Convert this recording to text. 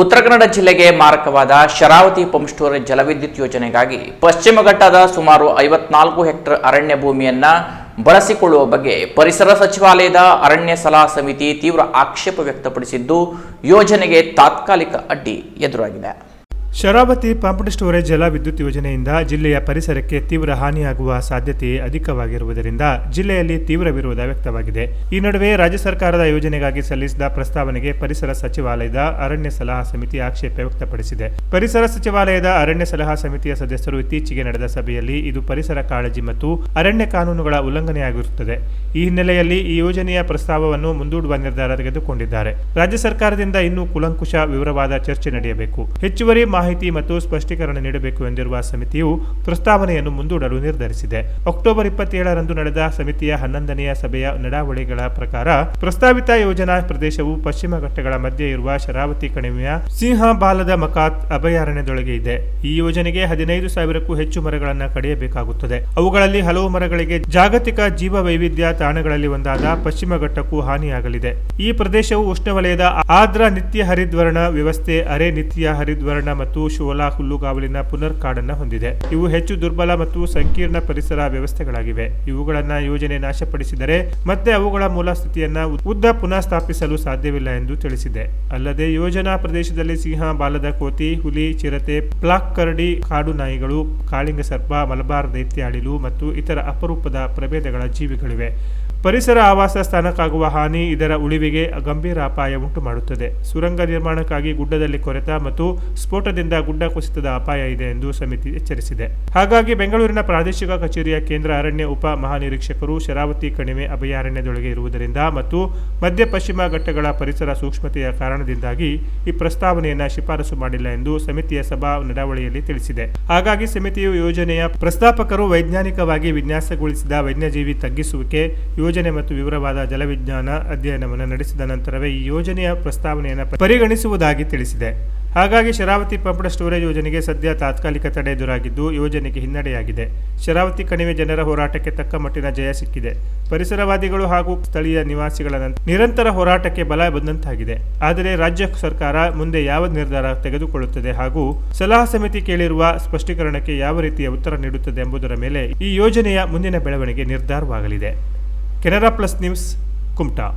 ಉತ್ತರ ಕನ್ನಡ ಜಿಲ್ಲೆಗೆ ಮಾರಕವಾದ ಶರಾವತಿ ಪಂಪ್ ಸ್ಟೋರೇಜ್ ಜಲವಿದ್ಯುತ್ ಯೋಜನೆಗಾಗಿ ಪಶ್ಚಿಮ ಘಟ್ಟದ ಸುಮಾರು ಐವತ್ನಾಲ್ಕು ಹೆಕ್ಟರ್ ಅರಣ್ಯ ಭೂಮಿಯನ್ನ ಬಳಸಿಕೊಳ್ಳುವ ಬಗ್ಗೆ ಪರಿಸರ ಸಚಿವಾಲಯದ ಅರಣ್ಯ ಸಲಹಾ ಸಮಿತಿ ತೀವ್ರ ಆಕ್ಷೇಪ ವ್ಯಕ್ತಪಡಿಸಿದ್ದು ಯೋಜನೆಗೆ ತಾತ್ಕಾಲಿಕ ಅಡ್ಡಿ ಎದುರಾಗಿದೆ. ಶರಾವತಿ ಪಂಪ್ಡ್ ಸ್ಟೋರೇಜ್ ಜಲ ವಿದ್ಯುತ್ ಯೋಜನೆಯಿಂದ ಜಿಲ್ಲೆಯ ಪರಿಸರಕ್ಕೆ ತೀವ್ರ ಹಾನಿಯಾಗುವ ಸಾಧ್ಯತೆ ಅಧಿಕವಾಗಿರುವುದರಿಂದ ಜಿಲ್ಲೆಯಲ್ಲಿ ತೀವ್ರ ವಿರೋಧ ವ್ಯಕ್ತವಾಗಿದೆ. ಈ ನಡುವೆ ರಾಜ್ಯ ಸರ್ಕಾರದ ಯೋಜನೆಗಾಗಿ ಸಲ್ಲಿಸಿದ ಪ್ರಸ್ತಾವನೆಗೆ ಪರಿಸರ ಸಚಿವಾಲಯದ ಅರಣ್ಯ ಸಲಹಾ ಸಮಿತಿ ಆಕ್ಷೇಪ ವ್ಯಕ್ತಪಡಿಸಿದೆ. ಪರಿಸರ ಸಚಿವಾಲಯದ ಅರಣ್ಯ ಸಲಹಾ ಸಮಿತಿಯ ಸದಸ್ಯರು ಇತ್ತೀಚೆಗೆ ನಡೆದ ಸಭೆಯಲ್ಲಿ ಇದು ಪರಿಸರ ಕಾಳಜಿ ಮತ್ತು ಅರಣ್ಯ ಕಾನೂನುಗಳ ಉಲ್ಲಂಘನೆಯಾಗಿರುತ್ತದೆ. ಈ ಹಿನ್ನೆಲೆಯಲ್ಲಿ ಈ ಯೋಜನೆಯ ಪ್ರಸ್ತಾವವನ್ನು ಮುಂದೂಡುವ ನಿರ್ಧಾರ ತೆಗೆದುಕೊಂಡಿದ್ದಾರೆ. ರಾಜ್ಯ ಸರ್ಕಾರದಿಂದ ಇನ್ನೂ ಕುಲಂಕುಷ ವಿವರವಾದ ಚರ್ಚೆ ನಡೆಯಬೇಕು. ಹೆಚ್ಚುವರಿ ಮಾಹಿತಿ ಮತ್ತು ಸ್ಪಷ್ಟೀಕರಣ ನೀಡಬೇಕು ಎಂದಿರುವ ಸಮಿತಿಯು ಪ್ರಸ್ತಾವನೆಯನ್ನು ಮುಂದೂಡಲು ನಿರ್ಧರಿಸಿದೆ. ಅಕ್ಟೋಬರ್ ಇಪ್ಪತ್ತೇಳರಂದು ನಡೆದ ಸಮಿತಿಯ ಹನ್ನೊಂದನೆಯ ಸಭೆಯ ನಡಾವಳಿಗಳ ಪ್ರಕಾರ ಪ್ರಸ್ತಾವಿತ ಯೋಜನಾ ಪ್ರದೇಶವು ಪಶ್ಚಿಮ ಘಟ್ಟಗಳ ಮಧ್ಯೆ ಇರುವ ಶರಾವತಿ ಕಣಿವೆಯ ಸಿಂಹಬಾಲದ ಮಕಾತ್ ಅಭಯಾರಣ್ಯದೊಳಗೆ ಇದೆ. ಈ ಯೋಜನೆಗೆ ಹದಿನೈದು ಸಾವಿರಕ್ಕೂ ಹೆಚ್ಚು ಮರಗಳನ್ನು ಕಡಿಯಬೇಕಾಗುತ್ತದೆ. ಅವುಗಳಲ್ಲಿ ಹಲವು ಮರಗಳಿಗೆ ಜಾಗತಿಕ ಜೀವ ವೈವಿಧ್ಯ ತಾಣಗಳಲ್ಲಿ ಒಂದಾದ ಪಶ್ಚಿಮ ಘಟ್ಟಕ್ಕೂ ಹಾನಿಯಾಗಲಿದೆ. ಈ ಪ್ರದೇಶವು ಉಷ್ಣವಲಯದ ಆರ್ದ್ರ ನಿತ್ಯ ಹರಿದ್ವರ್ಣ ವ್ಯವಸ್ಥೆ, ಅರೆ ನಿತ್ಯ ಹರಿದ್ವರ್ಣ ಮತ್ತು ಶೋಲಾ ಹುಲ್ಲುಗಾವಲಿನ ಪುನರ್ ಕಾಡನ್ನು ಹೊಂದಿದೆ. ಇವು ಹೆಚ್ಚು ದುರ್ಬಲ ಮತ್ತು ಸಂಕೀರ್ಣ ಪರಿಸರ ವ್ಯವಸ್ಥೆಗಳಾಗಿವೆ. ಇವುಗಳನ್ನು ಯೋಜನೆ ನಾಶಪಡಿಸಿದರೆ ಮತ್ತೆ ಅವುಗಳ ಮೂಲ ಸ್ಥಿತಿಯನ್ನು ಉದ್ದ ಪುನಃ ಸ್ಥಾಪಿಸಲು ಸಾಧ್ಯವಿಲ್ಲ ಎಂದು ತಿಳಿಸಿದೆ. ಅಲ್ಲದೆ ಯೋಜನಾ ಪ್ರದೇಶದಲ್ಲಿ ಸಿಂಹ, ಬಾಲದ ಕೋತಿ, ಹುಲಿ, ಚಿರತೆ ಪ್ಲಾಕ್ ಕರಡಿ, ಕಾಡು ನಾಯಿಗಳು, ಕಾಳಿಂಗ ಸರ್ಪ ಮಲಬಾರ್ ದೈತ್ಯ ಅಳಿಲು ಮತ್ತು ಇತರ ಅಪರೂಪದ ಪ್ರಭೇದಗಳ ಜೀವಿಗಳಿವೆ. ಪರಿಸರ ಆವಾಸ ಸ್ಥಾನಕ್ಕಾಗುವ ಹಾನಿ ಇದರ ಉಳಿವಿಗೆ ಗಂಭೀರ ಅಪಾಯ ಉಂಟು ಮಾಡುತ್ತದೆ ಸುರಂಗ ನಿರ್ಮಾಣಕ್ಕಾಗಿ ಗುಡ್ಡದಲ್ಲಿ ಕೊರೆತ ಮತ್ತು ಸ್ಫೋಟದಿಂದ ಗುಡ್ಡ ಕುಸಿತದ ಅಪಾಯ ಇದೆ ಎಂದು ಸಮಿತಿ ಎಚ್ಚರಿಸಿದೆ. ಹಾಗಾಗಿ ಬೆಂಗಳೂರಿನ ಪ್ರಾದೇಶಿಕ ಕಚೇರಿಯ ಕೇಂದ್ರ ಅರಣ್ಯ ಉಪ ಮಹಾನಿರೀಕ್ಷಕರು ಶರಾವತಿ ಕಣಿವೆ ಅಭಯಾರಣ್ಯದೊಳಗೆ ಇರುವುದರಿಂದ ಮತ್ತು ಮಧ್ಯ ಪಶ್ಚಿಮ ಘಟ್ಟಗಳ ಪರಿಸರ ಸೂಕ್ಷ್ಮತೆಯ ಕಾರಣದಿಂದಾಗಿ ಈ ಪ್ರಸ್ತಾವನೆಯನ್ನು ಶಿಫಾರಸು ಮಾಡಿಲ್ಲ ಎಂದು ಸಮಿತಿಯ ಸಭಾ ನಡಾವಳಿಯಲ್ಲಿ ತಿಳಿಸಿದೆ. ಹಾಗಾಗಿ ಸಮಿತಿಯು ಯೋಜನೆಯ ಪ್ರಸ್ತಾಪಕರು ವೈಜ್ಞಾನಿಕವಾಗಿ ವಿನ್ಯಾಸಗೊಳಿಸಿದ ವನ್ಯಜೀವಿ ತಗ್ಗಿಸುವಿಕೆ ಯೋಜನೆ ಮತ್ತು ವಿವರವಾದ ಜಲವಿಜ್ಞಾನ ಅಧ್ಯಯನವನ್ನು ನಡೆಸಿದ ನಂತರವೇ ಈ ಯೋಜನೆಯ ಪ್ರಸ್ತಾವನೆಯನ್ನು ಪರಿಗಣಿಸುವುದಾಗಿ ತಿಳಿಸಿದೆ. ಹಾಗಾಗಿ ಶರಾವತಿ ಪಂಪ್ಡ್ ಸ್ಟೋರೇಜ್ ಯೋಜನೆಗೆ ಸದ್ಯ ತಾತ್ಕಾಲಿಕ ತಡೆ ಎದುರಾಗಿದ್ದು, ಯೋಜನೆಗೆ ಹಿನ್ನಡೆಯಾಗಿದೆ. ಶರಾವತಿ ಕಣಿವೆ ಜನರ ಹೋರಾಟಕ್ಕೆ ತಕ್ಕ ಮಟ್ಟಿನ ಜಯ ಸಿಕ್ಕಿದೆ. ಪರಿಸರವಾದಿಗಳು ಹಾಗೂ ಸ್ಥಳೀಯ ನಿವಾಸಿಗಳ ನಿರಂತರ ಹೋರಾಟಕ್ಕೆ ಬಲ ಬಂದಂತಾಗಿದೆ. ಆದರೆ ರಾಜ್ಯ ಸರ್ಕಾರ ಮುಂದೆ ಯಾವ ನಿರ್ಧಾರ ತೆಗೆದುಕೊಳ್ಳುತ್ತದೆ ಹಾಗೂ ಸಲಹಾ ಸಮಿತಿ ಕೇಳಿರುವ ಸ್ಪಷ್ಟೀಕರಣಕ್ಕೆ ಯಾವ ರೀತಿಯ ಉತ್ತರ ನೀಡುತ್ತದೆ ಎಂಬುದರ ಮೇಲೆ ಈ ಯೋಜನೆಯ ಮುಂದಿನ ಬೆಳವಣಿಗೆ ನಿರ್ಧಾರವಾಗಲಿದೆ. Canara plus news, Kumta.